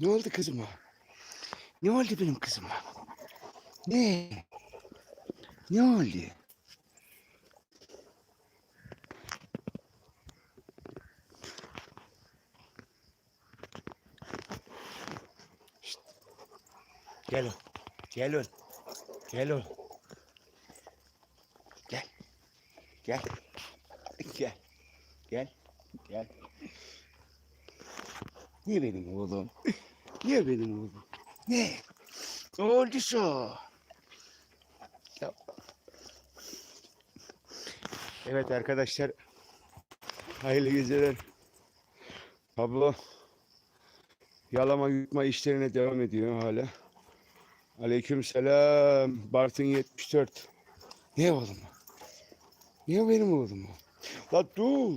ne oldu kızıma? Ne oldu benim kızıma? Ne? Ne oldu? Şşt. Gel ol. Gel ol. Gel ol. Gel. Gel. Gel. Gel. Gel. Niye benim oğlum? Niye benim oğlum? Ne? Ne oldu şu? Evet arkadaşlar. Hayırlı geceler. Pablo yalama yutma işlerine devam ediyor hala. Aleyküm selam. Bartın 74. Ne oğlum? Niye benim oğlum? La dur.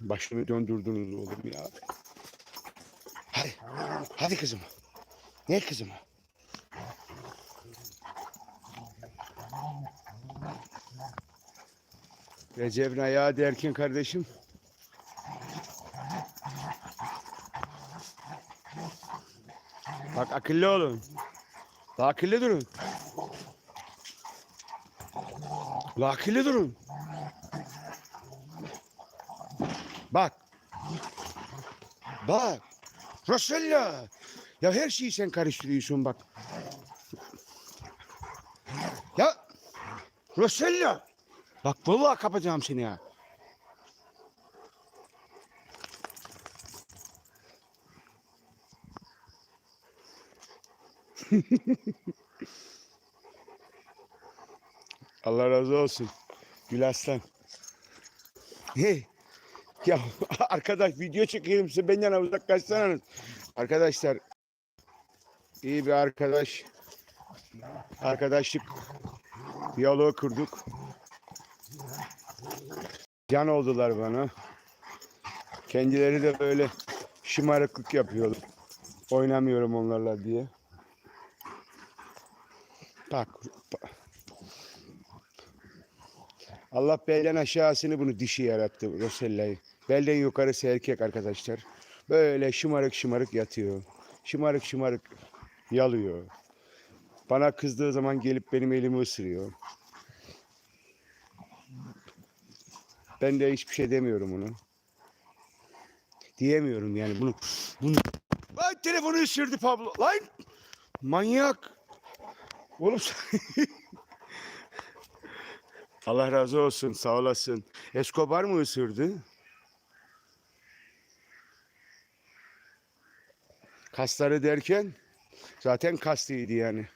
Başımı döndürdünüz oğlum ya. Hadi. Hadi kızım. Ne kızım? Recep'in ayağı derken kardeşim. Bak akıllı olun. Bak akıllı durun. La akıllı durun. Bak. Bak. Rosella. Ya her şeyi sen karıştırıyorsun bak. Ya. Rosella. Bak vallahi kapatacağım seni ya. Allah razı olsun. Gül Aslan. Hey. Ya arkadaş video çekelim size benden uzaklaşsanız. Arkadaşlar iyi bir arkadaş arkadaşlık diyaloğu kurduk. Can oldular bana. Kendileri de böyle şımarıklık yapıyorlar. Oynamıyorum onlarla diye. Bak. Allah belden aşağısını bunu dişi yarattı Rosella'yı. Belden yukarısı erkek arkadaşlar. Böyle şımarık şımarık yatıyor. Şımarık şımarık yalıyor. Bana kızdığı zaman gelip benim elimi ısırıyor. Ben de hiçbir şey demiyorum ona. Diyemiyorum yani bunu. bunu. Lan telefonu ısırdı Pablo. Lan manyak. Oğlum Allah razı olsun sağ olasın. Escobar mı ısırdı? Kasları derken zaten kaslıydı yani.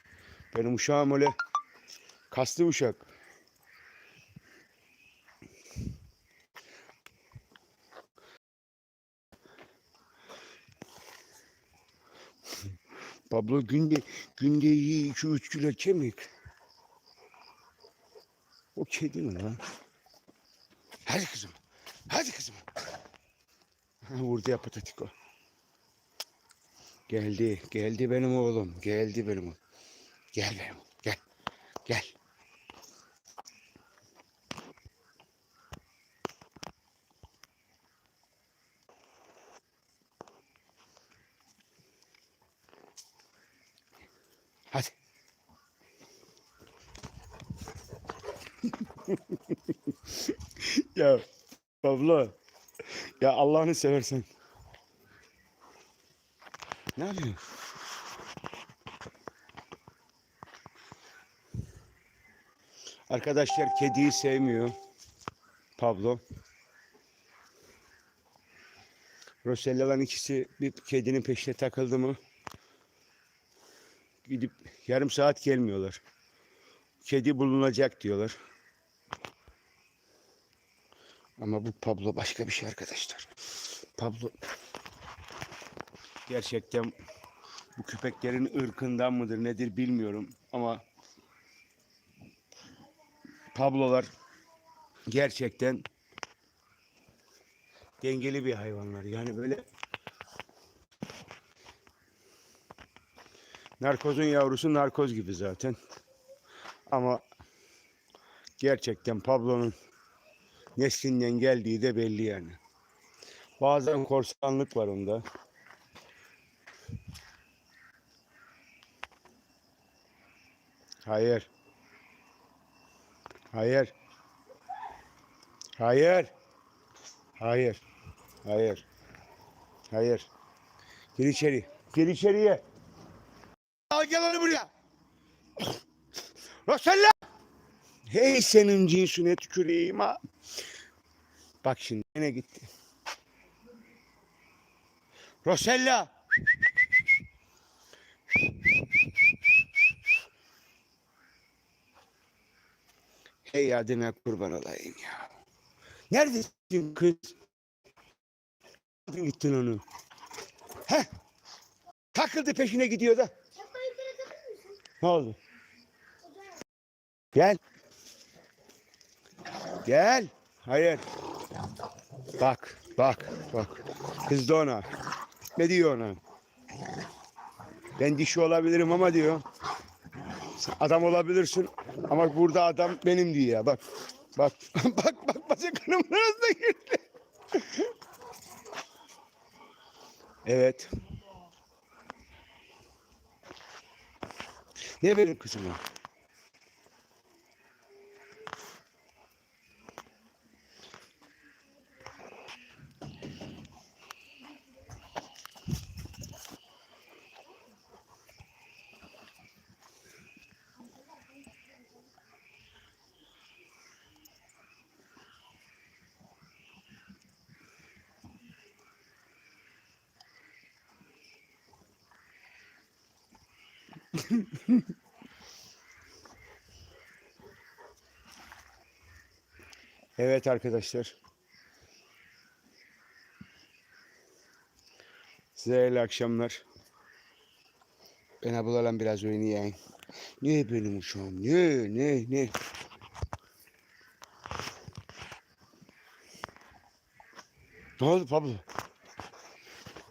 Benim uşağım öyle kaslı uşak. Pablo günde günde iyi 2-3 kilo kemik. O kedi mi lan? Hadi kızım. Hadi kızım. Vurdu ya patatiko. Geldi. Geldi benim oğlum. Geldi benim oğlum. Gel benim oğlum. Gel. Gel. Hadi. ya Pablo. Ya Allah'ını seversen. Ne yapıyorsun? Arkadaşlar kediyi sevmiyor. Pablo. Rosella'ların ikisi bir kedinin peşine takıldı mı gidip yarım saat gelmiyorlar. Kedi bulunacak diyorlar. Ama bu Pablo başka bir şey arkadaşlar. Pablo gerçekten bu köpeklerin ırkından mıdır nedir bilmiyorum ama Pablolar gerçekten dengeli bir hayvanlar. Yani böyle narkozun yavrusu narkoz gibi zaten. Ama Gerçekten Pablo'nun neslinden geldiği de belli yani. Bazen korsanlık var onda. Hayır. Hayır. Hayır. Hayır. Hayır. Hayır. Gir içeri. Gir içeriye. Al gel onu buraya. Rosella. Hey senin cinsine tüküreyim ha. Bak şimdi yine gitti. Rosella. Hey adına kurban olayım ya. Neredesin kız? Nereden gittin onu? Heh. Takıldı peşine gidiyor da. Ne oldu? Gel. Gel. Hayır. Bak, bak, bak. Kızdı ona. Ne diyor ona? Ben dişi olabilirim ama diyor. Adam olabilirsin ama burada adam benim diyor ya. Bak. Bak. bak bak bacaklarımın arasına girdi. evet. Ne benim kızım o? Evet arkadaşlar. Size hayırlı akşamlar. Ben ablalarla biraz oynayayım. Ne benim uşağım? Ne ne ne? Ne oldu Pablo?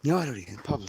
Ne var oraya Pablo?